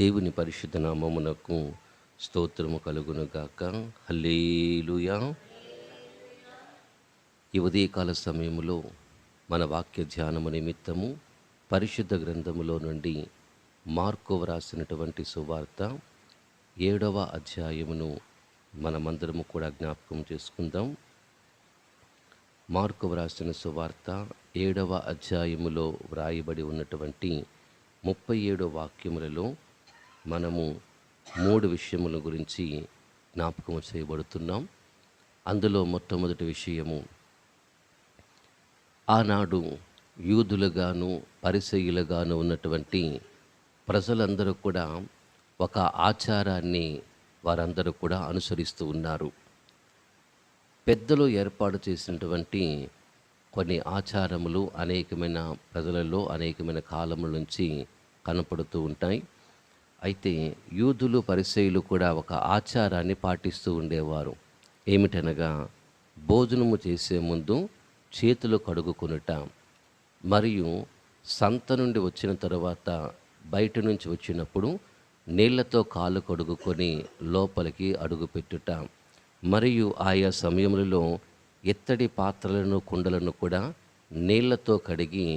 దేవుని పరిశుద్ధ నామమునకు స్తోత్రము కలుగును గాక హల్లేలుయా. ఈ ఉదయకాల సమయంలో మన వాక్య ధ్యానము నిమిత్తము పరిశుద్ధ గ్రంథములో నుండి మార్కు వ్రాసినటువంటి సువార్త ఏడవ అధ్యాయమును మనమందరము కూడా జ్ఞాపకం చేసుకుందాం. మార్కు వ్రాసిన సువార్త ఏడవ అధ్యాయములో వ్రాయబడి ఉన్నటువంటి ముప్పై ఏడో వాక్యములలో మనము మూడు విషయముల గురించి జ్ఞాపకం చేయబడుతున్నాం. అందులో మొట్టమొదటి విషయము ఆనాడు యూదులుగాను పరిసయులుగాను ఉన్నటువంటి ప్రజలందరూ కూడా ఒక ఆచారాన్ని వారందరూ కూడా అనుసరిస్తూ ఉన్నారు. పెద్దలు ఏర్పాటు చేసినటువంటి కొన్ని ఆచారములు అనేకమైన ప్రజలలో అనేకమైన కాలముల నుంచి కనపడుతూ ఉంటాయి. అయితే యూదులు పరిచయులు కూడా ఒక ఆచారాన్ని పాటిస్తూ ఉండేవారు. ఏమిటనగా భోజనము చేసే ముందు చేతులు కడుగుకొనుట మరియు సంత నుండి వచ్చిన తర్వాత బయట నుంచి వచ్చినప్పుడు నీళ్ళతో కాలు కడుగుకొని లోపలికి అడుగుపెట్టుట మరియు ఆయా సమయములలో ఎత్తడి పాత్రలను కుండలను కూడా నీళ్ళతో కడిగి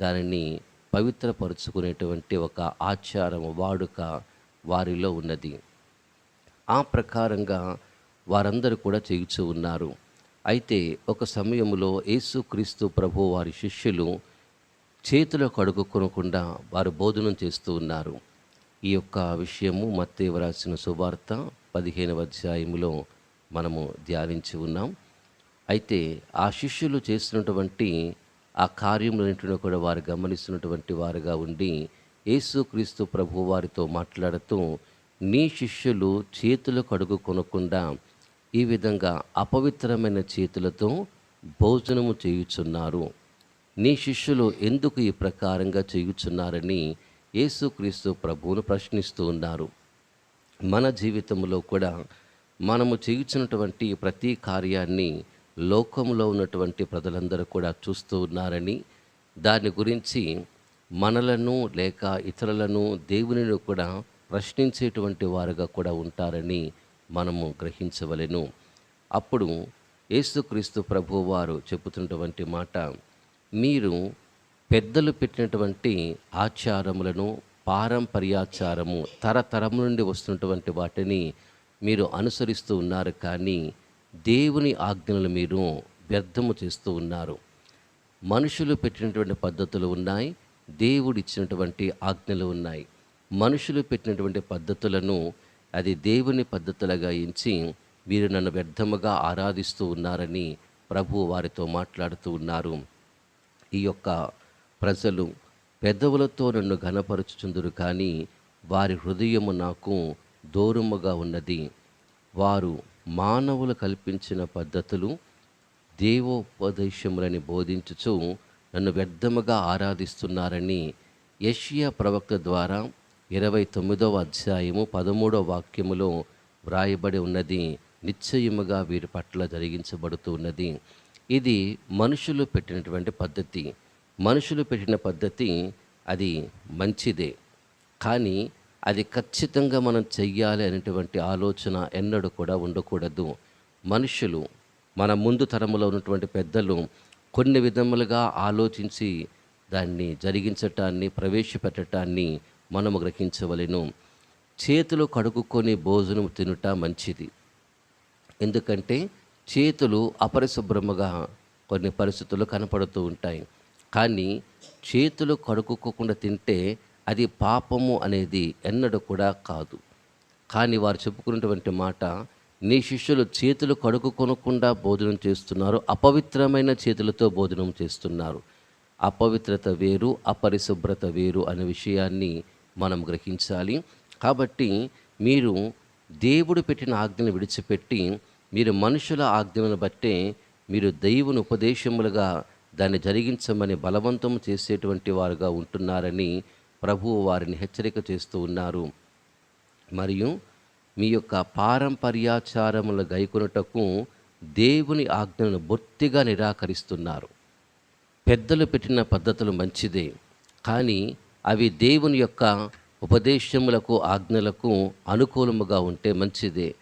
దానిని పవిత్రపరుచుకునేటువంటి ఒక ఆచారం వాడుక వారిలో ఉన్నది. ఆ ప్రకారంగా వారందరూ కూడా చేయుచూ ఉన్నారు. అయితే ఒక సమయంలో యేసుక్రీస్తు ప్రభు వారి శిష్యులు చేతులు కడుగుకొనకుండా వారు బోధనం చేస్తూ ఉన్నారు. ఈ యొక్క విషయము మత్తేవ రాసిన శుభార్త పదిహేనవ అధ్యాయంలో మనము ధ్యానించి ఉన్నాం. అయితే ఆ శిష్యులు చేసినటువంటి ఆ కార్యములన్నింటినీ కూడా వారు గమనిస్తున్నటువంటి వారుగా ఉండి యేసుక్రీస్తు ప్రభు వారితో మాట్లాడుతూ నీ శిష్యులు చేతులు కడుగు కొనకుండా ఈ విధంగా అపవిత్రమైన చేతులతో భోజనము చేయుచున్నారు. నీ శిష్యులు ఎందుకు ఈ ప్రకారంగా చేయుచున్నారని యేసుక్రీస్తు ప్రభువును ప్రశ్నిస్తూ ఉన్నారు. మన జీవితంలో కూడా మనము చేయుచున్నటువంటి ప్రతి కార్యాన్ని లోకంలో ఉన్నటువంటి ప్రజలందరూ కూడా చూస్తూ ఉన్నారని దాని గురించి మనలను లేక ఇతరులను దేవునిని కూడా ప్రశ్నించేటువంటి వారుగా కూడా ఉంటారని మనము గ్రహించవలెను. అప్పుడు యేసుక్రీస్తు ప్రభు వారు చెబుతున్నటువంటి మాట మీరు పెద్దలు పెట్టినటువంటి ఆచారములను పారంపర్యాచారము తరతరము నుండి వస్తున్నటువంటి వాటిని మీరు అనుసరిస్తూ ఉన్నారు కానీ దేవుని ఆజ్ఞలు మీరు వ్యర్థము చేస్తూ ఉన్నారు. మనుషులు పెట్టినటువంటి పద్ధతులు ఉన్నాయి దేవుడు ఇచ్చినటువంటి ఆజ్ఞలు ఉన్నాయి. మనుషులు పెట్టినటువంటి పద్ధతులను అది దేవుని పద్ధతులుగా ఎంచి వీరు నన్ను వ్యర్థముగా ఆరాధిస్తూ ఉన్నారని ప్రభు వారితో మాట్లాడుతూ ఉన్నారు. ఈ యొక్క ప్రజలు పెదవులతో నన్ను ఘనపరచుచుందురు కానీ వారి హృదయము నాకు దూరముగా ఉన్నది. వారు మానవులు కల్పించిన పద్ధతులు దేవోపదేశములని బోధించుచు నన్ను వ్యర్థముగా ఆరాధిస్తున్నారని యషియా ప్రవక్త ద్వారా ఇరవై తొమ్మిదవ అధ్యాయము పదమూడవ వాక్యములో వ్రాయబడి ఉన్నది. నిశ్చయముగా వీరి పట్ల జరిగించబడుతూ ఉన్నది. ఇది మనుషులు పెట్టినటువంటి పద్ధతి. మనుషులు పెట్టిన పద్ధతి అది మంచిదే. కానీ అది ఖచ్చితంగా మనం చెయ్యాలి అనేటువంటి ఆలోచన ఎన్నడూ కూడా ఉండకూడదు. మనుషులు మన ముందు తరములో ఉన్నటువంటి పెద్దలు కొన్ని విధములుగా ఆలోచించి దాన్ని జరిగించటాన్ని ప్రవేశపెట్టటాన్ని మనము గ్రహించవలెను. చేతులు కడుక్కొని భోజనం తినుట మంచిది. ఎందుకంటే చేతులు అపరిశుభ్రముగా కొన్ని పరిస్థితులు కనపడుతూ ఉంటాయి. కానీ చేతులు కడుక్కోకుండా తింటే అది పాపము అనేది ఎన్నడూ కూడా కాదు. కానీ వారు చెప్పుకున్నటువంటి మాట నీ శిష్యులు చేతులు కడుక్కొనకుండా భోజనం చేస్తున్నారు అపవిత్రమైన చేతులతో భోజనం చేస్తున్నారు. అపవిత్రత వేరు అపరిశుభ్రత వేరు అనే విషయాన్ని మనం గ్రహించాలి. కాబట్టి మీరు దేవుడు పెట్టిన ఆజ్ఞను విడిచిపెట్టి మీరు మనుషుల ఆజ్ఞలను బట్టే మీరు దైవుని ఉపదేశములుగా దాన్ని జరిగించమని బలవంతం చేసేటువంటి వారుగా ఉంటున్నారని ప్రభువు వారిని హెచ్చరిక చేస్తూ ఉన్నారు. మరియు మీ యొక్క పారంపర్యాచారముల గైకొనుటకు దేవుని ఆజ్ఞలను బొత్తిగా నిరాకరిస్తున్నారు. పెద్దలు పెట్టిన పద్ధతులు మంచిదే కానీ అవి దేవుని యొక్క ఉపదేశములకు ఆజ్ఞలకు అనుకూలముగా ఉంటే మంచిదే.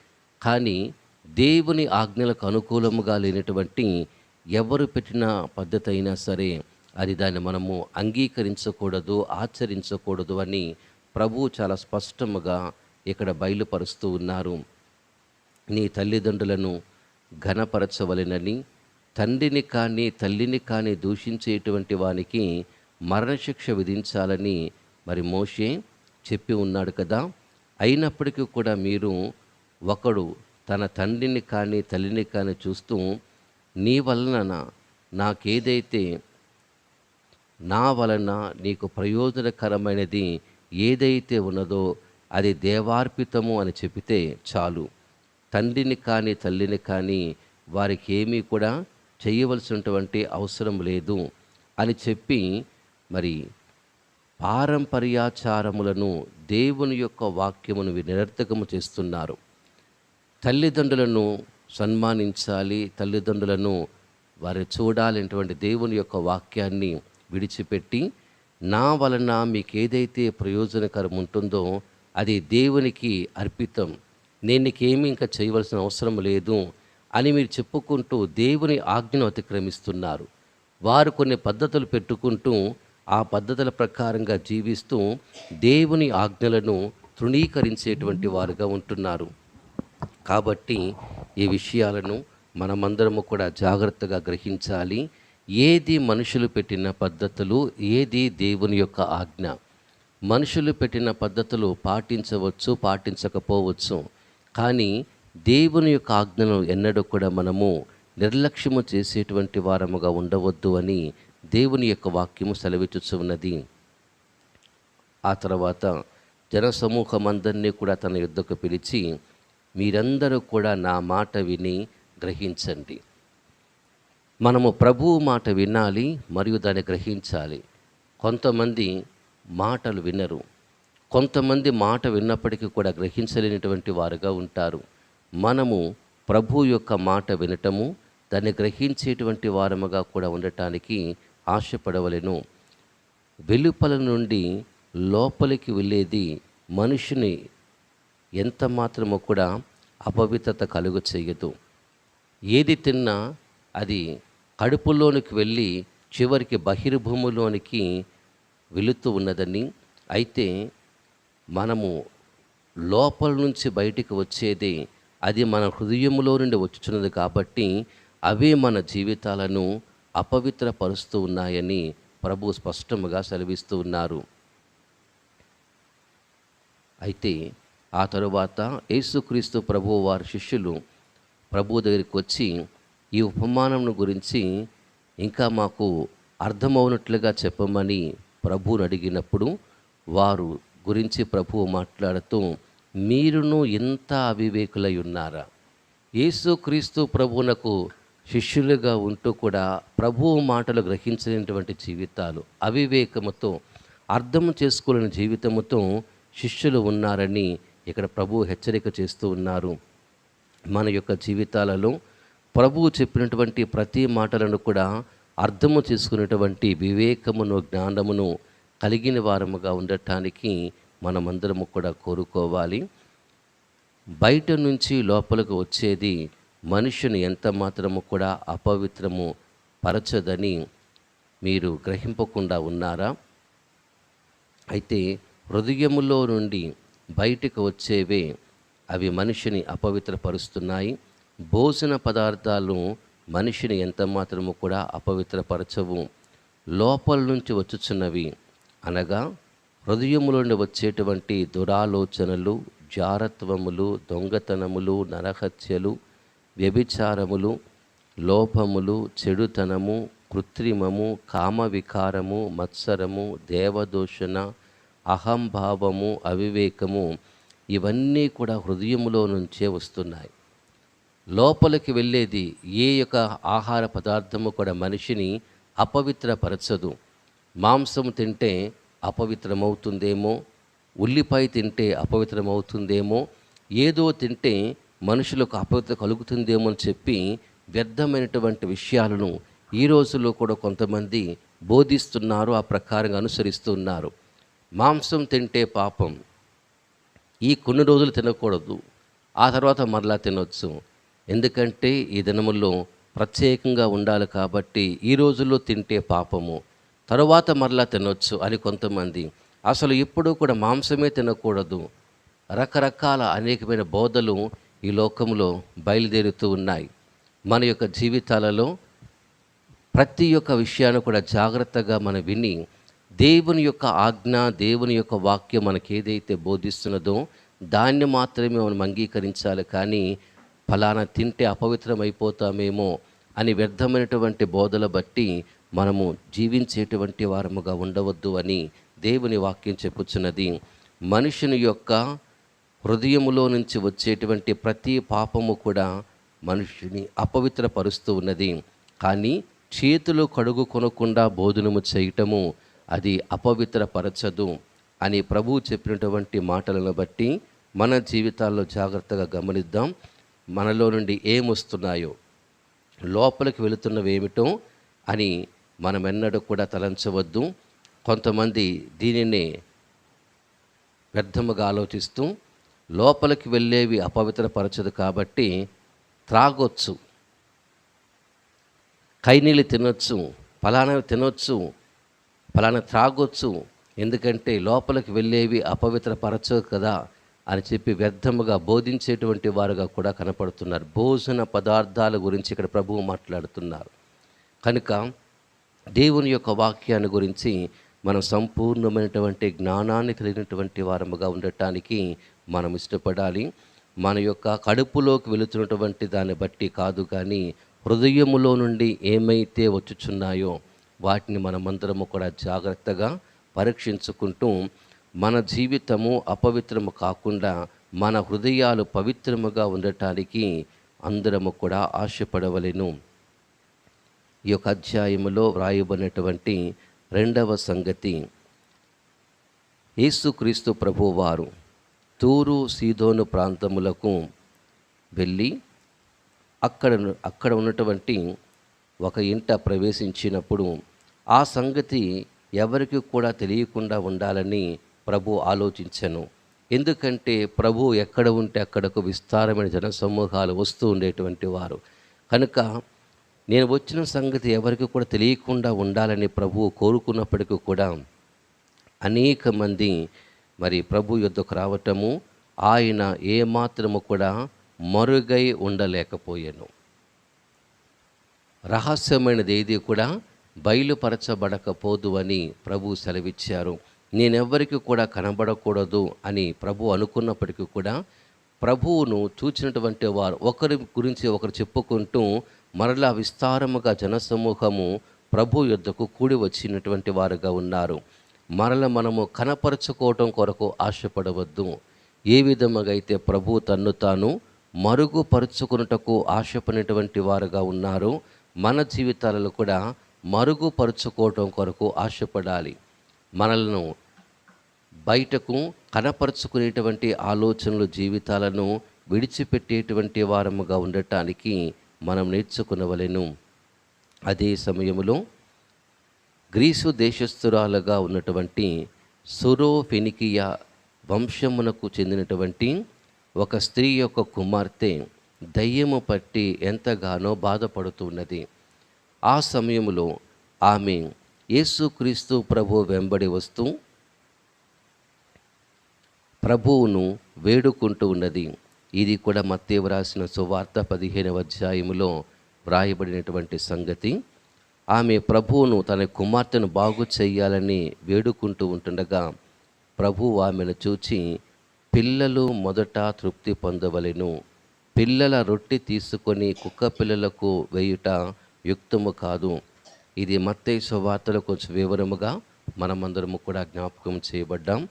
కానీ దేవుని ఆజ్ఞలకు అనుకూలముగా లేనటువంటి ఎవరు పెట్టిన పద్ధతి అయినా సరే అది దాన్ని మనము అంగీకరించకూడదు ఆచరించకూడదు అని ప్రభు చాలా స్పష్టముగా ఇక్కడ బయలుపరుస్తూ ఉన్నారు. నీ తల్లిదండ్రులను ఘనపరచవలెనని తండ్రిని కానీ తల్లిని కానీ దూషించేటువంటి వానికి మరణశిక్ష విధించాలని మరి మోషే చెప్పి ఉన్నాడు కదా. అయినప్పటికీ కూడా మీరు ఒకడు తన తండ్రిని కానీ తల్లిని కానీ చూస్తూ నీ వలన నాకేదైతే నా వలన నీకు ప్రయోజనకరమైనది ఏదైతే ఉన్నదో అది దేవార్పితము అని చెబితే చాలు. తండ్రిని కానీ తల్లిని కానీ వారికి ఏమీ కూడా చేయవలసినటువంటి అవసరం లేదు అని చెప్పి మరి పారంపర్యాచారములను దేవుని యొక్క వాక్యమును నిరర్థకము చేస్తున్నారు. తల్లిదండ్రులను సన్మానించాలి తల్లిదండ్రులను వారు చూడాలనేటువంటి దేవుని యొక్క వాక్యాన్ని విడిచిపెట్టి నా వలన మీకు ఏదైతే ప్రయోజనకరం ఉంటుందో అది దేవునికి అర్పితం. నేను నీకేమీ ఇంకా చేయవలసిన అవసరం లేదు అని మీరు చెప్పుకుంటూ దేవుని ఆజ్ఞను అతిక్రమిస్తున్నారు. వారు కొన్ని పద్ధతులు పెట్టుకుంటూ ఆ పద్ధతుల ప్రకారంగా జీవిస్తూ దేవుని ఆజ్ఞలను తృణీకరించేటువంటి వారుగా ఉంటున్నారు. కాబట్టి ఈ విషయాలను మనమందరము కూడా జాగ్రత్తగా గ్రహించాలి. ఏది మనుషులు పెట్టిన పద్ధతులు ఏది దేవుని యొక్క ఆజ్ఞ? మనుషులు పెట్టిన పద్ధతులు పాటించవచ్చు పాటించకపోవచ్చు. కానీ దేవుని యొక్క ఆజ్ఞను ఎన్నడూ కూడా మనము నిర్లక్ష్యము చేసేటువంటి వారముగా ఉండవద్దు అని దేవుని యొక్క వాక్యము సెలవిచ్చుచున్నది. ఆ తర్వాత జనసమూహమందరినీ కూడా తన యుద్ధకు పిలిచి మీరందరూ కూడా నా మాట విని గ్రహించండి. మనము ప్రభువు మాట వినాలి మరియు దాన్ని గ్రహించాలి. కొంతమంది మాటలు వినరు. కొంతమంది మాట విన్నప్పటికీ కూడా గ్రహించలేనటువంటి వారుగా ఉంటారు. మనము ప్రభు యొక్క మాట వినటము దాన్ని గ్రహించేటువంటి వారముగా కూడా ఉండటానికి ఆశపడవలెను. వెలుపల నుండి లోపలికి వెళ్ళేది మనుషుని ఎంత మాత్రము కూడా అపవిత్రత కలుగు చేయదు ఏది తిన్నా అది కడుపులోనికి వెళ్ళి చివరికి బహిర్భూములోనికి వెళుతూ ఉన్నదని అయితే మనము లోపల నుంచి బయటికి వచ్చేది అది మన హృదయంలో నుండి వచ్చుచున్నది కాబట్టి అవే మన జీవితాలను అపవిత్రపరుస్తూ ఉన్నాయని ప్రభు స్పష్టముగా సెలవిస్తూ ఉన్నారు. అయితే ఆ తరువాత యేసుక్రీస్తు ప్రభు వారి శిష్యులు ప్రభు దగ్గరికి వచ్చి ఈ ఉపమానం గురించి ఇంకా మాకు అర్థమవునట్లుగా చెప్పమని ప్రభువును అడిగినప్పుడు వారు గురించి ప్రభువు మాట్లాడుతూ మీరును ఇంత అవివేకులై ఉన్నారా? యేసుక్రీస్తు ప్రభువునకు శిష్యులుగా ఉంటూ కూడా ప్రభువు మాటలు గ్రహించినటువంటి జీవితాలు అవివేకముతో అర్థం చేసుకోలేని జీవితముతో శిష్యులు ఉన్నారని ఇక్కడ ప్రభువు హెచ్చరిక చేస్తూ ఉన్నారు. మన యొక్క జీవితాలలో ప్రభువు చెప్పినటువంటి ప్రతి మాటలను కూడా అర్థము చేసుకునేటువంటి వివేకమును జ్ఞానమును కలిగిన వారముగా ఉండటానికి మనమందరము కూడా కోరుకోవాలి. బయట నుంచి లోపలికి వచ్చేది మనుషుని ఎంత మాత్రము కూడా అపవిత్రము పరచదని మీరు గ్రహింపకుండా ఉన్నారా? అయితే హృదయములో నుండి బయటకు వచ్చేవే అవి మనిషిని అపవిత్రపరుస్తున్నాయి. భోజన పదార్థాలు మనిషిని ఎంత మాత్రము కూడా అపవిత్రపరచవు. లోపల నుంచి వచ్చుచున్నవి. అనగా హృదయములో నుండి వచ్చేటువంటి దురాలోచనలు జారత్వములు దొంగతనములు నరహత్యలు వ్యభిచారములు లోపములు చెడుతనము కృత్రిమము కామవికారము మత్సరము దేవదూషణ అహంభావము అవివేకము ఇవన్నీ కూడా హృదయములో నుంచే వస్తున్నాయి. లోపలికి వెళ్ళేది ఏ యొక్క ఆహార పదార్థము కూడా మనిషిని అపవిత్రపరచదు. మాంసం తింటే అపవిత్రమవుతుందేమో ఉల్లిపాయ తింటే అపవిత్రమవుతుందేమో ఏదో తింటే మనుషులకు అపవిత్ర కలుగుతుందేమో అని చెప్పి వ్యర్థమైనటువంటి విషయాలను ఈ రోజుల్లో కూడా కొంతమంది బోధిస్తున్నారు ఆ ప్రకారంగా అనుసరిస్తున్నారు మాంసం తింటే పాపం. ఈ కొన్ని రోజులు తినకూడదు. ఆ తర్వాత మరలా తినొచ్చు. ఎందుకంటే ఈ దినముల్లో ప్రత్యేకంగా ఉండాలి కాబట్టి ఈ రోజుల్లో తింటే పాపము తరువాత మరలా తినొచ్చు అని కొంతమంది. అసలు ఎప్పుడూ కూడా మాంసమే తినకూడదు. రకరకాల అనేకమైన బోధలు ఈ లోకంలో బయలుదేరుతూ ఉన్నాయి. మన యొక్క జీవితాలలో ప్రతి ఒక్క విషయాన్ని కూడా జాగ్రత్తగా మనం విని దేవుని యొక్క ఆజ్ఞ దేవుని యొక్క వాక్యం మనకి ఏదైతే బోధిస్తున్నదో దాన్ని మాత్రమే మనం అంగీకరించాలి. కానీ ఫలానా తింటే అపవిత్రమైపోతామేమో అని వ్యర్థమైనటువంటి బోధల బట్టి మనము జీవించేటువంటి వారముగా ఉండవద్దు అని దేవుని వాక్యం చెప్పుచున్నది. మనుషుని యొక్క హృదయములో నుంచి వచ్చేటువంటి ప్రతి పాపము కూడా మనుషుని అపవిత్రపరుస్తూ ఉన్నది. కానీ చేతులు కడుగు కొనకుండా భోజనము చేయటము అది అపవిత్రపరచదు అని ప్రభువు చెప్పినటువంటి మాటలను బట్టి మన జీవితాల్లో జాగ్రత్తగా గమనిద్దాం. మనలో నుండి ఏమొస్తున్నాయో లోపలికి వెళుతున్నవి ఏమిటో అని మనం ఎన్నడూ కూడా తలంచవద్దు. కొంతమంది దీనిని వ్యర్థముగా ఆలోచిస్తూ లోపలికి వెళ్ళేవి అపవిత్రపరచదు కాబట్టి త్రాగొచ్చు. కైనీళ్ళు తినొచ్చు ఫలానవి తినొచ్చు ఫలానా త్రాగొచ్చు. ఎందుకంటే లోపలికి వెళ్ళేవి అపవిత్రపరచవు కదా. అని చెప్పి వ్యర్థముగా బోధించేటువంటి వారుగా కూడా కనపడుతున్నారు. భోజన పదార్థాల గురించి ఇక్కడ ప్రభువు మాట్లాడుతున్నారు. కనుక దేవుని యొక్క వాక్యాన్ని గురించి మనం సంపూర్ణమైనటువంటి జ్ఞానాన్ని కలిగినటువంటి వారముగా ఉండటానికి మనం ఇష్టపడాలి. మన యొక్క కడుపులోకి వెళుతున్నటువంటి దాన్ని బట్టి కాదు కానీ హృదయములో నుండి ఏమైతే వచ్చుచున్నాయో వాటిని మనమందరము కూడా జాగ్రత్తగా పరీక్షించుకుంటూ మన జీవితము అపవిత్రము కాకుండా మన హృదయాలు పవిత్రముగా ఉండటానికి అందరము కూడా ఆశపడవలెను. ఈ యొక్క అధ్యాయములో వ్రాయబడినటువంటి రెండవ సంగతి. యేసుక్రీస్తు ప్రభువారు తూరు సీదోను ప్రాంతములకు వెళ్ళి అక్కడ అక్కడ ఉన్నటువంటి ఒక ఇంట ప్రవేశించినప్పుడు ఆ సంగతి ఎవరికి కూడా తెలియకుండా ఉండాలని ప్రభు ఆలోచించను. ఎందుకంటే ప్రభు ఎక్కడ ఉంటే అక్కడకు విస్తారమైన జన సమూహాలు వస్తూ ఉండేటువంటి వారు. కనుక నేను వచ్చిన సంగతి ఎవరికి కూడా తెలియకుండా ఉండాలని ప్రభువు కోరుకున్నప్పటికీ కూడా అనేక మంది మరి ప్రభు యుద్ధకు రావటము ఆయన ఏమాత్రము కూడా మరుగై ఉండలేకపోయాను. రహస్యమైనది ఏది కూడా బయలుపరచబడకపోదు అని ప్రభు సెలవిచ్చారు. నేనెవ్వరికి కూడా కనబడకూడదు అని ప్రభు అనుకున్నప్పటికీ కూడా ప్రభువును చూచినటువంటి వారు ఒకరి గురించి ఒకరు చెప్పుకుంటూ మరలా విస్తారముగా జనసమూహము ప్రభు యుద్ధకు కూడి వచ్చినటువంటి వారుగా ఉన్నారు. మరల మనము కనపరచుకోవటం కొరకు ఆశపడవద్దు. ఏ విధముగా అయితే ప్రభు తన్ను తాను మరుగుపరుచుకున్నటకు ఆశపడినటువంటి వారుగా ఉన్నారు మన జీవితాలలో కూడా మరుగుపరుచుకోవటం కొరకు ఆశపడాలి. మనలను బయటకు కనపరుచుకునేటువంటి ఆలోచనలు జీవితాలను విడిచిపెట్టేటువంటి వారముగా ఉండటానికి మనం నేర్చుకునవలెను. అదే సమయంలో గ్రీసు దేశస్థురాలుగా ఉన్నటువంటి సురో ఫెనికియా వంశమునకు చెందినటువంటి ఒక స్త్రీ యొక్క కుమార్తె దయ్యము పట్టి ఎంతగానో బాధపడుతున్నది ఆ సమయంలో ఆమె యేసుక్రీస్తు ప్రభు వెంబడి వస్తూ ప్రభువును వేడుకుంటూ ఉన్నది. ఇది కూడా మత్తే వ్రాసిన సువార్త పదిహేనవ అధ్యాయములో వ్రాయబడినటువంటి సంగతి. ఆమె ప్రభువును తన కుమార్తెను బాగు చేయాలని వేడుకుంటూ ఉంటుండగా ప్రభువు ఆమెను చూచి పిల్లలు మొదట తృప్తి పొందవలెను. పిల్లల రొట్టె తీసుకొని కుక్క పిల్లలకు వేయుట యుక్తము కాదు. ఇది మత్తయి సువార్తలో కొంచెం వివరముగా మనమందరము కూడా జ్ఞాపకం చేయబడ్డాం.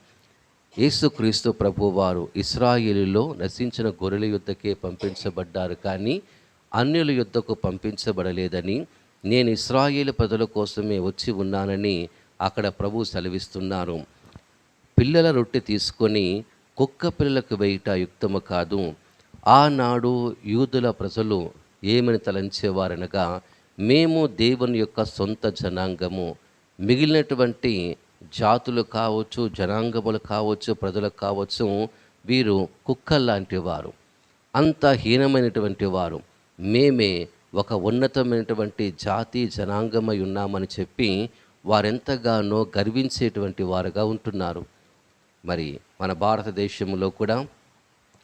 యేసుక్రీస్తు ప్రభువారు ఇస్రాయిలులో నశించిన గొర్రెల యుద్ధకే పంపించబడ్డారు కానీ అన్యుల యుద్ధకు పంపించబడలేదని నేను ఇస్రాయేలు ప్రజల కోసమే వచ్చి ఉన్నానని అక్కడ ప్రభు సెలవిస్తున్నారు. పిల్లల రొట్టె తీసుకొని కుక్క పిల్లలకు వేయట యుక్తము కాదు. ఆనాడు యూదుల ప్రజలు ఏమని తలంచేవారనగా మేము దేవుని యొక్క సొంత జనాంగము. మిగిలినటువంటి జాతులు కావచ్చు జనాంగములు కావచ్చు ప్రజలకు కావచ్చు వీరు కుక్కల్లాంటి వారు. అంత హీనమైనటువంటి వారు. మేమే ఒక ఉన్నతమైనటువంటి జాతి జనాంగమై ఉన్నామని చెప్పి వారెంతగానో గర్వించేటువంటి వారుగా ఉంటున్నారు. మరి మన భారతదేశంలో కూడా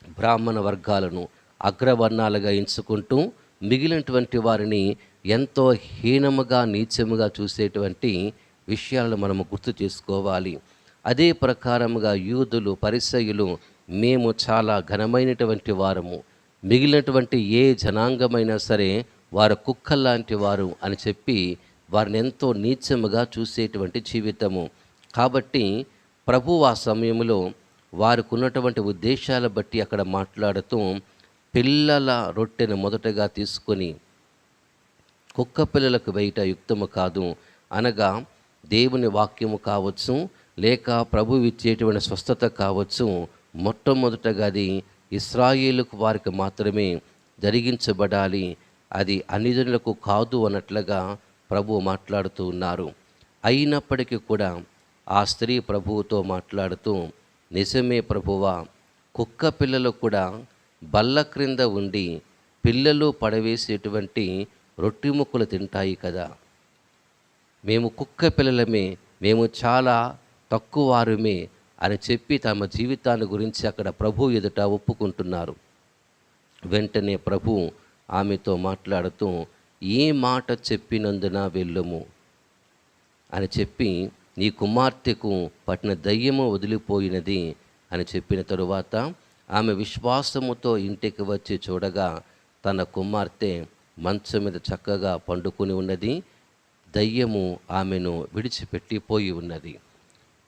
బ్రాహ్మణ వర్గాలను అగ్రవర్ణాలుగా ఎంచుకుంటూ మిగిలినటువంటి వారిని ఎంతో హీనముగా నీచముగా చూసేటువంటి విషయాలను మనము గుర్తు చేసుకోవాలి. అదే ప్రకారముగా యూదులు పరిసయులు మేము చాలా ఘనమైనటువంటి వారము. మిగిలినటువంటి ఏ జనాంగమైనా సరే వారు కుక్కల్లాంటి వారు అని చెప్పి వారిని ఎంతో నీచముగా చూసేటువంటి జీవితము. కాబట్టి ప్రభు ఆ సమయంలో వారికి ఉన్నటువంటి ఉద్దేశాల బట్టి అక్కడ మాట్లాడుతూ పిల్లల రొట్టెను మొదటగా తీసుకొని కుక్క పిల్లలకు బయట యుక్తము కాదు. అనగా దేవుని వాక్యము కావచ్చు లేక ప్రభు ఇచ్చేటువంటి స్వస్థత కావచ్చు. మొట్టమొదటగా అది ఇస్రాయేలుకు వారికి మాత్రమే జరిగించబడాలి. అది అన్నిజనులకు కాదు అన్నట్లుగా ప్రభు మాట్లాడుతూ ఉన్నారు. అయినప్పటికీ కూడా ఆ స్త్రీ ప్రభువుతో మాట్లాడుతూ నిజమే ప్రభువా కుక్క పిల్లలు కూడా బల్ల క్రింద ఉండి పిల్లలు పడవేసేటువంటి రొట్టి ముక్కలు తింటాయి కదా. మేము కుక్క పిల్లలమే మేము చాలా తక్కువ వారమే అని చెప్పి తమ జీవితాన్ని గురించి అక్కడ ప్రభు ఎదుట ఒప్పుకుంటున్నారు. వెంటనే ప్రభు ఆమెతో మాట్లాడుతూ ఏ మాట చెప్పినందున వెళ్ళుము అని చెప్పి నీ కుమార్తెకు పట్టిన దయ్యము వదిలిపోయినది అని చెప్పిన తరువాత ఆమె విశ్వాసముతో ఇంటికి వచ్చి చూడగా తన కుమార్తె మంచం మీద చక్కగా పండుకొని ఉన్నది. దయ్యము ఆమెను విడిచిపెట్టి పోయి ఉన్నది.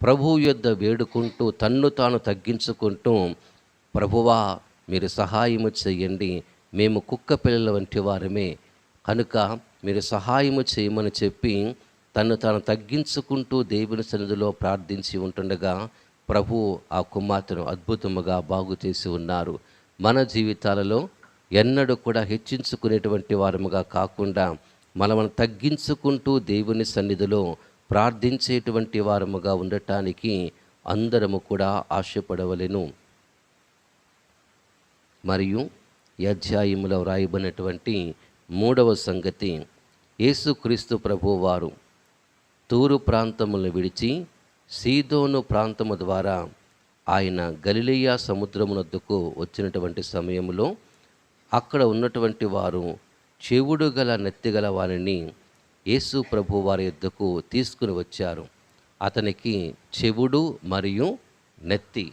ప్రభు యొద్ద వేడుకుంటూ తన్ను తాను తగ్గించుకుంటూ ప్రభువా మీరు సహాయము చేయండి మేము కుక్క పిల్లల వంటి వారమే. కనుక మీరు సహాయము చేయమని చెప్పి తను తాను తగ్గించుకుంటూ దేవుని సన్నిధిలో ప్రార్థించి ఉంటుండగా ప్రభు ఆ కుమార్తెను అద్భుతముగా బాగు చేసి ఉన్నారు. మన జీవితాలలో ఎన్నడూ కూడా హెచ్చించుకునేటువంటి వారముగా కాకుండా మనము తగ్గించుకుంటూ దేవుని సన్నిధిలో ప్రార్థించేటువంటి వారముగా ఉండటానికి అందరము కూడా ఆశపడవలెను. మరియు ఈ అధ్యాయంలో వ్రాయబడినటువంటి మూడవ సంగతి యేసుక్రీస్తు ప్రభువారు తూరు ప్రాంతములను విడిచి సీదోను ప్రాంతము ద్వారా ఆయన గలిలియా సముద్రమునద్దుకు వచ్చినటువంటి సమయంలో అక్కడ ఉన్నటువంటి వారు చెవుడు గల నెత్తిగల వారిని యేసు ప్రభు వారి యుద్ధకు తీసుకుని వచ్చారు. అతనికి చెవుడు మరియు నెత్తి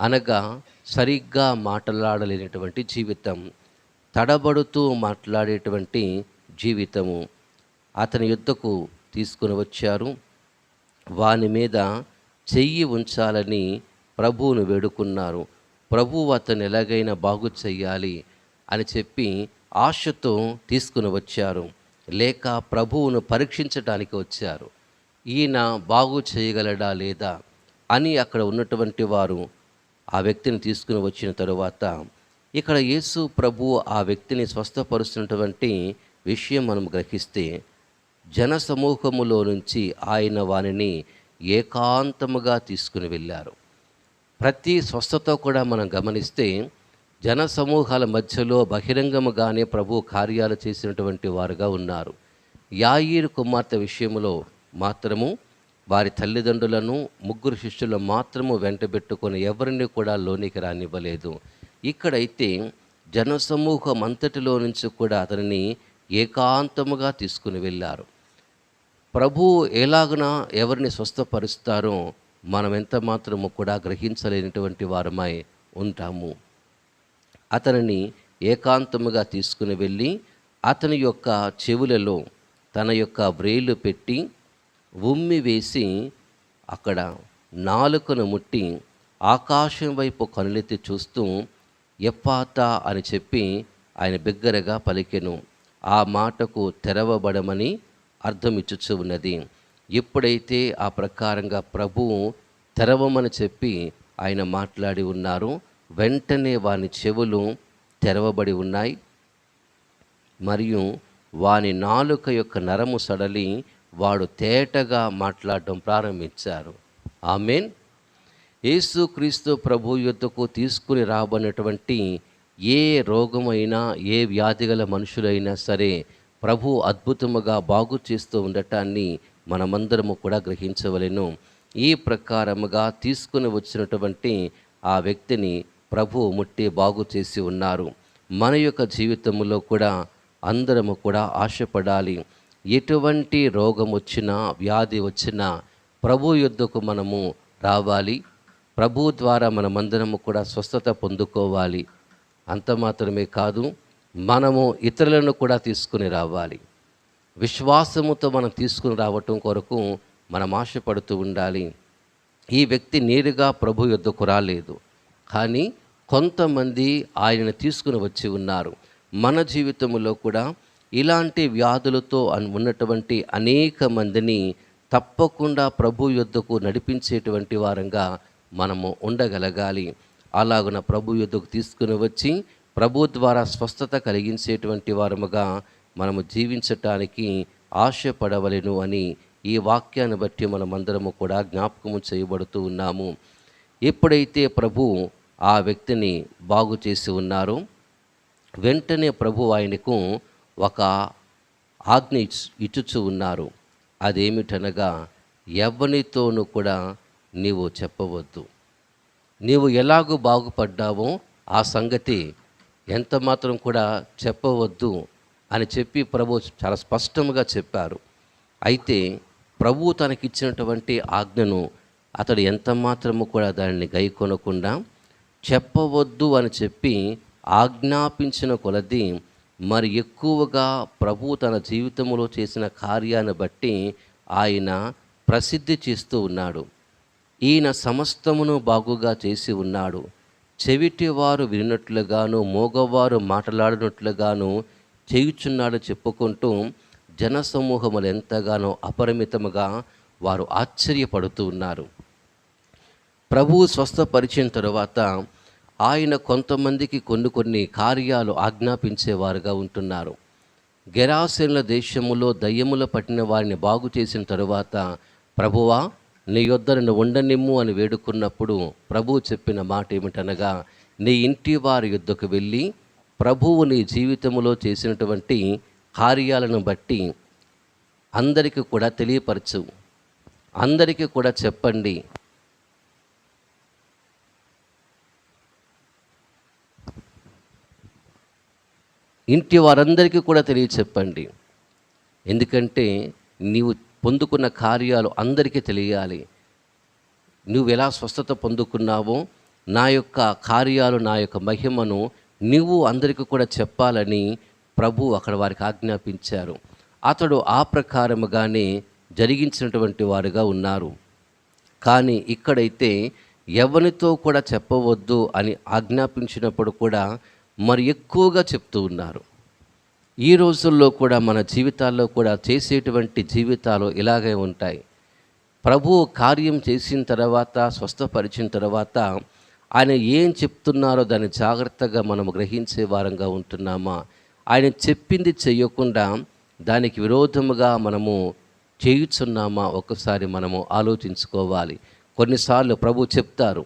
అనగా సరిగ్గా మాట్లాడలేనటువంటి జీవితం తడబడుతూ మాట్లాడేటువంటి జీవితము. అతని యుద్ధకు తీసుకుని వచ్చారు. వాని మీద చెయ్యి ఉంచాలని ప్రభువును వేడుకున్నారు. ప్రభువు అతను ఎలాగైనా బాగు చెయ్యాలి అని చెప్పి ఆశతో తీసుకుని వచ్చారు. లేక ప్రభువును పరీక్షించడానికి వచ్చారు. ఈయన బాగు చేయగలడా లేదా అని అక్కడ ఉన్నటువంటి వారు ఆ వ్యక్తిని తీసుకుని వచ్చిన తరువాత ఇక్కడ యేసు ప్రభు ఆ వ్యక్తిని స్వస్థపరుస్తున్నటువంటి విషయం మనం గ్రహిస్తే జన సమూహములో నుంచి ఆయన వానిని ఏకాంతముగా తీసుకుని వెళ్ళారు. ప్రతి స్వస్థత కూడా మనం గమనిస్తే జన సమూహాల మధ్యలో బహిరంగముగానే ప్రభు కార్యాలు చేసినటువంటి వారుగా ఉన్నారు. యాయిర్ కుమార్తె విషయంలో మాత్రము వారి తల్లిదండ్రులను ముగ్గురు శిష్యులను మాత్రము వెంటబెట్టుకొని ఎవరిని కూడా లోనికి రానివ్వలేదు. ఇక్కడైతే జనసమూహం అంతటిలో నుంచి కూడా అతనిని ఏకాంతముగా తీసుకుని వెళ్ళారు. ప్రభు ఎలాగున ఎవరిని స్వస్థపరుస్తారో మనం ఎంత మాత్రము కూడా గ్రహించలేనటువంటి వారమై ఉంటాము. అతనిని ఏకాంతముగా తీసుకుని వెళ్ళి అతని యొక్క చెవులలో తన యొక్క వ్రేలు పెట్టి ఉమ్మి వేసి అక్కడ నాలుకను ముట్టి ఆకాశం వైపు కనులెత్తి చూస్తూ ఎప్పాత అని చెప్పి ఆయన బిగ్గరగా పలికెను. ఆ మాటకు తెరవబడమని అర్థమిచ్చుచు ఉన్నది. ఎప్పుడైతే ఆ ప్రకారంగా ప్రభువు తెరవమని చెప్పి ఆయన మాట్లాడి ఉన్నారు వెంటనే వాని చెవులు తెరవబడి ఉన్నాయి. మరియు వాని నాలుక యొక్క నరము సడలి వాడు తేటగా మాట్లాడటం ప్రారంభించారు. ఆమెన్. యేసుక్రీస్తు ప్రభు యుద్ధకు తీసుకుని రాబడినటువంటి ఏ రోగమైనా ఏ వ్యాధి గల మనుషులైనా సరే ప్రభు అద్భుతముగా బాగు చేస్తూ ఉండటాన్ని మనమందరము కూడా గ్రహించవలెను. ఈ ప్రకారముగా తీసుకుని వచ్చినటువంటి ఆ వ్యక్తిని ప్రభు ముట్టి బాగు చేసి ఉన్నారు. మన యొక్క జీవితంలో కూడా అందరము కూడా ఆశపడాలి. ఎటువంటి రోగం వచ్చినా వ్యాధి వచ్చినా ప్రభు యుద్ధకు మనము రావాలి. ప్రభు ద్వారా మనమందరము కూడా స్వస్థత పొందుకోవాలి. అంత మాత్రమే కాదు మనము ఇతరులను కూడా తీసుకుని రావాలి. విశ్వాసముతో మనం తీసుకుని రావటం కొరకు మనం ఆశపడుతూ ఉండాలి. ఈ వ్యక్తి నేరుగా ప్రభు యుద్ధకు రాలేదు. కానీ కొంతమంది ఆయన తీసుకుని వచ్చి ఉన్నారు. మన జీవితంలో కూడా ఇలాంటి వ్యాధులతో ఉన్నటువంటి అనేక మందిని తప్పకుండా ప్రభు యుద్ధకు నడిపించేటువంటి వారంగా మనము ఉండగలగాలి. అలాగున ప్రభు యుద్ధకు తీసుకుని వచ్చి ప్రభు ద్వారా స్వస్థత కలిగించేటువంటి వారముగా మనము జీవించటానికి ఆశపడవలను అని ఈ వాక్యాన్ని బట్టి మనమందరము కూడా జ్ఞాపకము చేయబడుతూ ఉన్నాము. ఎప్పుడైతే ప్రభు ఆ వ్యక్తిని బాగు చేసి ఉన్నారు. వెంటనే ప్రభు ఆయనకు ఒక ఆజ్ఞ ఇచ్చుచు ఉన్నారు. అదేమిటనగా ఎవరితోనూ కూడా నీవు చెప్పవద్దు. నీవు ఎలాగూ బాగుపడ్డావో ఆ సంగతి ఎంత మాత్రం కూడా చెప్పవద్దు అని చెప్పి ప్రభు చాలా స్పష్టంగా చెప్పారు. అయితే ప్రభు తనకిచ్చినటువంటి ఆజ్ఞను అతడు ఎంత మాత్రము కూడా దానిని గైకొనకుండా చెప్పవద్దు అని చెప్పి ఆజ్ఞాపించిన కొలది మరి ఎక్కువగా ప్రభు తన జీవితంలో చేసిన కార్యాన్ని బట్టి ఆయన ప్రసిద్ధి చేస్తూ ఉన్నాడు. ఈయన సమస్తమును బాగుగా చేసి ఉన్నాడు. చెవిటివారు వినట్లుగాను మోగవారు మాట్లాడినట్లుగాను చేయుచున్నాడు చెప్పుకుంటూ జనసమూహములు ఎంతగానో అపరిమితముగా వారు ఆశ్చర్యపడుతూ ఉన్నారు. ప్రభువు స్వస్థపరిచిన తరువాత ఆయన కొంతమందికి కొన్ని కొన్ని కార్యాలు ఆజ్ఞాపించేవారుగా ఉంటున్నారు. గెరాసేనుల దేశములో దయ్యముల పట్టిన వారిని బాగు చేసిన తరువాత ప్రభువా నీ యొద్ద నన్ను ఉండనిమ్ము అని వేడుకున్నప్పుడు ప్రభువు చెప్పిన మాట ఏమిటనగా నీ ఇంటి వారి యుద్ధకు వెళ్ళి ప్రభువు నీ జీవితంలో చేసినటువంటి కార్యాలను బట్టి అందరికీ కూడా తెలియపరచు. అందరికీ కూడా చెప్పండి. ఇంటి వారందరికీ కూడా తెలియచెప్పండి. ఎందుకంటే నీవు పొందుకున్న కార్యాలు అందరికీ తెలియాలి. నువ్వు ఎలా స్వస్థత పొందుకున్నావో నా యొక్క కార్యాలు నా యొక్క మహిమను నువ్వు అందరికీ కూడా చెప్పాలని ప్రభు అక్కడ వారికి ఆజ్ఞాపించారు. అతడు ఆ ప్రకారముగానే జరిగించినటువంటి వారుగా ఉన్నారు. కానీ ఇక్కడైతే ఎవరితో కూడా చెప్పవద్దు అని ఆజ్ఞాపించినప్పుడు కూడా మరి ఎక్కువగా చెప్తూ ఉన్నారు. ఈ రోజుల్లో కూడా మన జీవితాల్లో కూడా చేసేటువంటి జీవితాలు ఇలాగే ఉంటాయి. ప్రభు కార్యం చేసిన తర్వాత స్వస్థపరిచిన తర్వాత ఆయన ఏం చెప్తున్నారో దాన్ని జాగ్రత్తగా మనం గ్రహించే వారంగా ఉంటున్నామా? ఆయన చెప్పింది చేయకుండా దానికి విరోధముగా మనము చేయుచున్నామా? ఒకసారి మనము ఆలోచించుకోవాలి. కొన్నిసార్లు ప్రభు చెప్తారు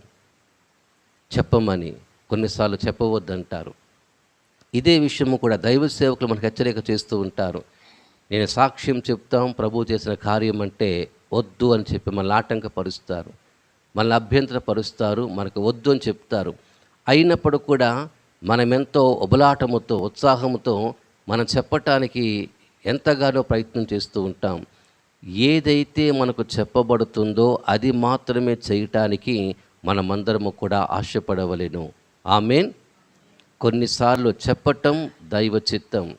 చెప్పమని. కొన్నిసార్లు చెప్పవద్దంటారు. ఇదే విషయము కూడా దైవ సేవకులు మనకు హెచ్చరిక చేస్తూ ఉంటారు. నేను సాక్ష్యం చెప్తాం ప్రభు చేసిన కార్యం అంటే వద్దు అని చెప్పి మనల్ని ఆటంకపరుస్తారు. మనల్ని అభ్యంతరపరుస్తారు మనకు వద్దు అని చెప్తారు. అయినప్పుడు కూడా మనమెంతో ఉబలాటముతో ఉత్సాహముతో మనం చెప్పటానికి ఎంతగానో ప్రయత్నం చేస్తూ ఉంటాం. ఏదైతే మనకు చెప్పబడుతుందో అది మాత్రమే చేయటానికి మనమందరము కూడా ఆశపడవలేను. ఆమెన్. కొన్నిసార్లు చెప్పటం దైవ చిత్తం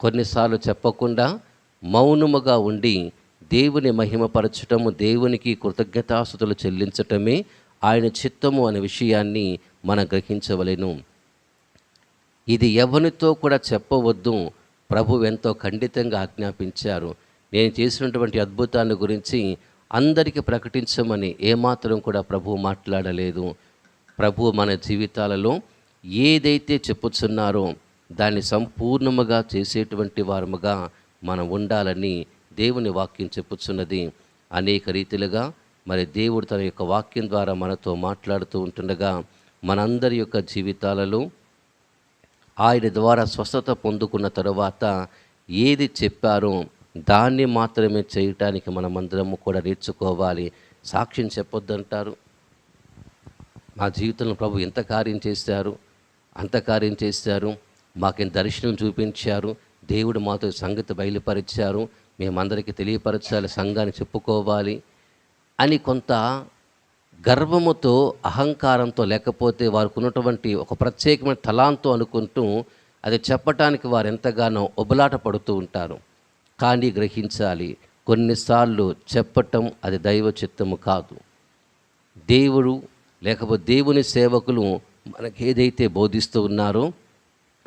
కొన్నిసార్లు చెప్పకుండా మౌనముగా ఉండి దేవుని మహిమపరచటము దేవునికి కృతజ్ఞతాసుతులు చెల్లించటమే ఆయన చిత్తము అనే విషయాన్ని మనం గ్రహించవలెను. ఇది ఎవరితో కూడా చెప్పవద్దు. ప్రభు ఎంతో ఖండితంగా ఆజ్ఞాపించారు. నేను చేసినటువంటి అద్భుతాన్ని గురించి అందరికీ ప్రకటించమని ఏమాత్రం కూడా ప్రభు మాట్లాడలేదు. ప్రభు మన జీవితాలలో ఏదైతే చెప్పుచున్నారో దాన్ని సంపూర్ణముగా చేసేటువంటి వారముగా మనం ఉండాలని దేవుని వాక్యం చెప్పుచున్నది. అనేక రీతిలుగా మరి దేవుడు తన యొక్క వాక్యం ద్వారా మనతో మాట్లాడుతూ ఉంటుండగా మనందరి యొక్క జీవితాలలో ఆయన ద్వారా స్వస్థత పొందుకున్న తరువాత ఏది చెప్పారో దాన్ని మాత్రమే చేయటానికి మనమందరము కూడా నేర్చుకోవాలి. సాక్ష్యం చెప్పొద్దంటారు. మా జీవితంలో ప్రభు ఎంత కార్యం చేశారు? అంతకార్యం చేశారు. మాకు దర్శనం చూపించారు. దేవుడు మాతో సంగతి బయలుపరిచారు. మేమందరికీ తెలియపరచాలి సంఘాన్ని చెప్పుకోవాలి అని కొంత గర్వముతో అహంకారంతో లేకపోతే వారికి ఉన్నటువంటి ఒక ప్రత్యేకమైన తలాంతో అనుకుంటూ అది చెప్పటానికి వారు ఎంతగానో ఒబలాట పడుతూ ఉంటారు. కానీ గ్రహించాలి కొన్నిసార్లు చెప్పటం అది దైవ చిత్తము కాదు. దేవుడు లేకపోతే దేవుని సేవకులు మనకి ఏదైతే బోధిస్తూ ఉన్నారో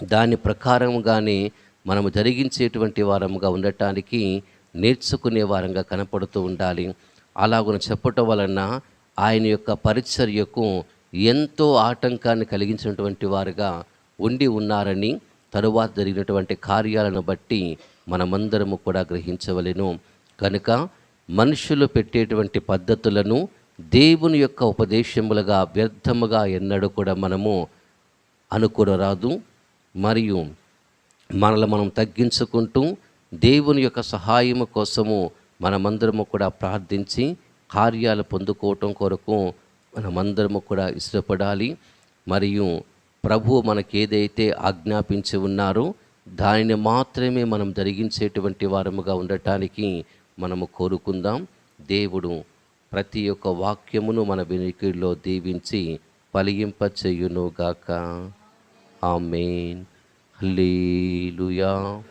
దాని ప్రకారంగానే మనము జరిగించేటువంటి వారముగా ఉండటానికి నేర్చుకునే వారంగా కనపడుతూ ఉండాలి. అలాగున చెప్పటం వలన ఆయన యొక్క పరిచర్యకు ఎంతో ఆటంకాన్ని కలిగించినటువంటి వారుగా ఉండి ఉన్నారని తరువాత జరిగినటువంటి కార్యాలను బట్టి మనమందరము కూడా గ్రహించవలెను. కనుక మనుషులు పెట్టేటువంటి పద్ధతులను దేవుని యొక్క ఉపదేశములుగా వ్యర్థముగా ఎన్నడూ కూడా మనము అనుకునరాదు మరియు మనల్ని మనం తగ్గించుకుంటూ దేవుని యొక్క సహాయము కోసము మనమందరము కూడా ప్రార్థించి కార్యాలు పొందుకోవటం కొరకు మనమందరము కూడా ఇష్టపడాలి. మరియు ప్రభు మనకి ఏదైతే ఆజ్ఞాపించి ఉన్నారో దానిని మాత్రమే మనం జరిగించేటువంటి వారముగా ఉండటానికి మనము కోరుకుందాం. దేవుడు ప్రతి ఒక్క వాక్యమును మన వినికిడిలో దీవించి ఫలింప చెయ్యునుగాక ఆమెన్. హలీలుయా